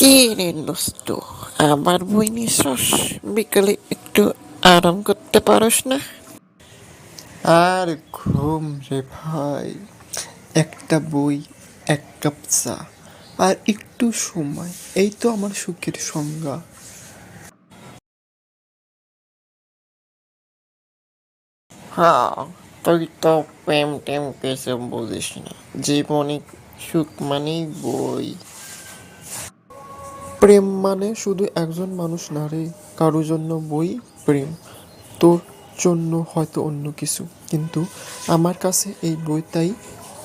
কি রে দোস্ত আবার বই নিছস বিকালে একটু আরাম করতে পারস না? আর ঘুম রে ভাই। একটা বই এক কাপ চা আর একটু সময়। এই তো আমার সুখের সংজ্ঞা। হ্যাঁ তুই তো প্রেম টেম কিছু বুঝিস না। জীবনে সুখ মানেই বই। প্রেম মানে শুধু একজন মানুষ না রে, কারোর জন্য বই, প্রেম। তোর জন্য হয়তো অন্য কিছু, কিন্তু আমার কাছে এই বইটাই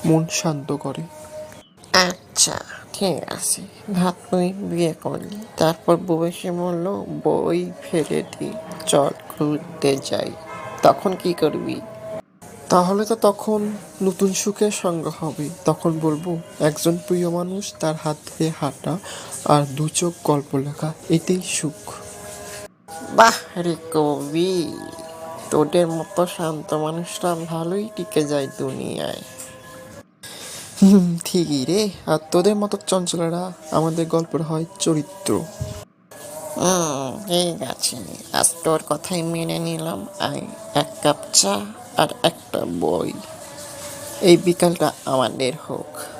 মন শান্ত করে। আচ্ছা ঠিক আছে। ভাত তুই বিয়ে করলি, তারপর বসে বলল, বই ফেলে দি, চল ঘুরতে যাই। তখন কি করবি? তাহলে তো তখন নতুন সুখের সঙ্গ হবে। তখন বলব, একজন প্রিয় মানুষ তার হাত ধরে হাঁটা আর দু চোখ গল্প লেখা এটাই সুখ। বাহ রে কবি তোদের মতো শান্ত মানুষরা ভালোই টিকে যায় দুনিয়ায়। হুম, ঠিকই রে। আর তোদের মতো চঞ্চলেরা আমাদের গল্পের হয় চরিত্র। ঠিক আছে। আজ তোর কথাই মেনে নিলাম। আই এক কাপ চা। আর একটা বই। এই বিকালটা আমাদের হোক।